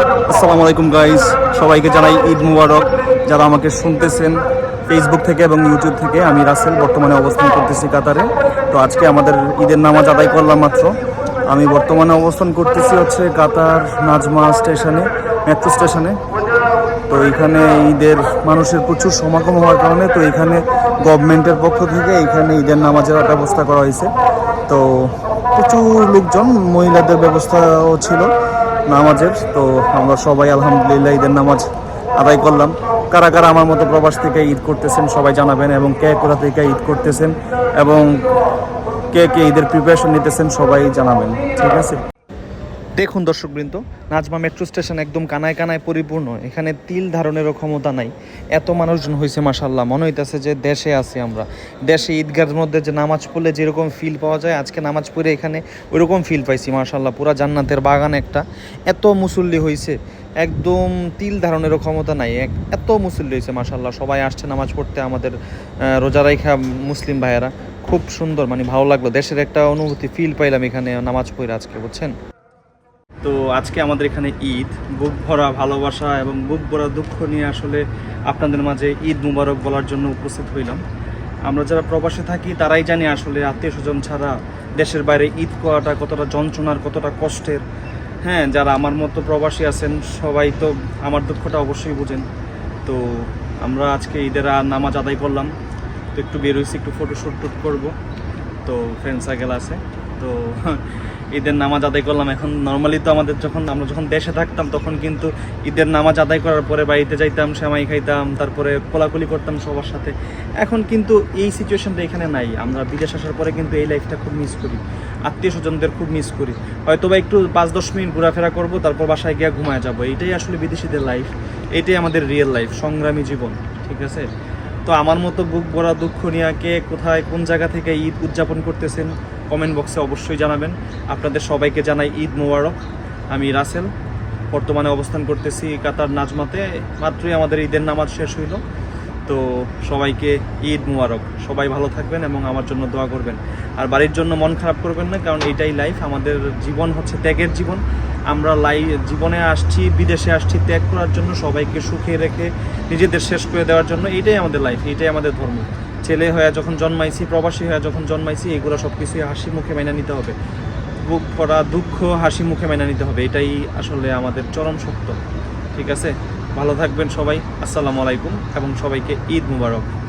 আসসালামু আলাইকুম গাইস সবাইকে জানাই ঈদ মুবারক। যারা আমাকে শুনতেছেন ফেসবুক থেকে এবং ইউটিউব থেকে, আমি রাসেল, বর্তমানে অবস্থান করতেছি কাতারে। তো আজকে আমাদের ঈদের নামাজ আদায় করলাম মাত্র। আমি বর্তমানে অবস্থান করতেছি হচ্ছে কাতার নাজমা স্টেশনে, মেট্রো স্টেশনে। তো এখানে ঈদের মানুষের প্রচুর সমাগম হওয়ার কারণে, তো এখানে গভর্নমেন্টের পক্ষ থেকে এখানে ঈদের নামাজের ব্যবস্থা করা হয়েছে। তো প্রচুর লোকজন, মহিলাদের ব্যবস্থাও ছিল। নামাজের, তো আমরা সবাই আলহামদুলিল্লাহ ঈদের নামাজ আদায় করলাম। কারা কারা আমার মতো প্রবাস থেকে ঈদ করতেছেন সবাই জানাবেন, এবং কে কোথা থেকে ঈদ করতেছেন এবং কে কে ঈদের প্রিপারেশন নিতেছেন সবাই জানাবেন, ঠিক আছে? দেখুন দর্শকবৃন্দ, নাজমা মেট্রো স্টেশন একদম কানায় কানায় পরিপূর্ণ। এখানে তিল ধারণেরও ক্ষমতা নাই। এত মানুষজন হয়েছে মাসাল্লাহ মনে হইতেছে যে দেশে আছি আমরা। দেশে ঈদগাহের মধ্যে যে নামাজ পড়লে যেরকম ফিল পাওয়া যায়, আজকে নামাজ পড়ে এখানে ওইরকম ফিল পাইছি মাসাল্লাহ পুরা জান্নাতের বাগান একটা। এত মুসল্লি হয়েছে একদম তিল ধারণেরও ক্ষমতা নাই। এক, এত মুসল্লি হয়েছে মাসাল্লাহ সবাই আসছে নামাজ পড়তে, আমাদের রোজা রাইখা মুসলিম ভাইয়েরা। খুব সুন্দর মানে ভালো লাগল। দেশের একটা অনুভূতি ফিল পাইলাম এখানে নামাজ পড়ে আজকে, বুঝছেন? তো আজকে আমাদের এখানে ঈদ। বুক ভরা ভালোবাসা এবং বুক ভরা দুঃখ নিয়ে আসলে আপনাদের মাঝে ঈদ মুবারক বলার জন্য উপস্থিত হইলাম। আমরা যারা প্রবাসে থাকি, তারাই জানি আসলে আত্মীয় স্বজন ছাড়া দেশের বাইরে ঈদ করাটা কতটা যন্ত্রণার, কতটা কষ্টের। হ্যাঁ যারা আমার মতো প্রবাসী আছেন, সবাই তো আমার দুঃখটা অবশ্যই বুঝেন। তো আমরা আজকে ঈদের নামাজ আদায় করলাম। তো একটু বেরোইছি একটু ফটো শ্যুট টুট করব। তো ফ্রেন্ড সার্কেল আছে। তো ঈদের নামাজ আদায় করলাম। এখন নর্মালি তো আমাদের যখন, আমরা যখন দেশে থাকতাম, তখন কিন্তু ঈদের নামাজ আদায় করার পরে বাড়িতে যাইতাম, সেমাই খাইতাম, তারপরে কোলাকুলি করতাম সবার সাথে। এখন কিন্তু এই সিচুয়েশনটা এখানে নাই। আমরা বিদেশ আসার পরে কিন্তু এই লাইফটা খুব মিস করি। আত্মীয় স্বজনদের খুব মিস করি। হয়তো বা একটু পাঁচ দশ মিনিট ঘোরাফেরা করব, তারপর বাসায় গিয়ে ঘুমায় যাব। এটাই আসলে বিদেশিদের লাইফ এটাই আমাদের রিয়েল লাইফ সংগ্রামী জীবন। ঠিক আছে? তো আমার মতো বুক ভরা দুঃখ নিয়ে কে কোথায় কোন জায়গা থেকে ঈদ উদযাপন করতেছেন কমেন্ট বক্সে অবশ্যই জানাবেন। আপনাদের সবাইকে জানাই ঈদ মোবারক। আমি রাসেল। বর্তমানে অবস্থান করতেছি কাতার নাজমাতে। মাত্রই আমাদের ঈদের নামাজ শেষ হইল। তো সবাইকে ঈদ মুবারক। সবাই ভালো থাকবেন এবং আমার জন্য দোয়া করবেন। আর বাড়ির জন্য মন খারাপ করবেন না, কারণ এটাই লাইফ আমাদের জীবন হচ্ছে ত্যাগের জীবন। আমরা লাই জীবনে আসছি, বিদেশে আসছি, ত্যাগ করার জন্য সবাইকে সুখে রেখে নিজেদের শেষ করে দেওয়ার জন্য এইটাই আমাদের লাইফ এটাই আমাদের ধর্ম। ছেলে হয়ে যখন জন্মাইছি, প্রবাসী হয়ে যখন জন্মাইছি, এগুলো সব কিছুই হাসি মুখে মেনে নিতে হবে। বুক করা দুঃখ, হাসি মুখে মেনে নিতে হবে। এটাই আসলে আমাদের চরম সত্য। ঠিক আছে? ভালো থাকবেন সবাই। আসসালামু আলাইকুম এবং সবাইকে ঈদ মুবারক।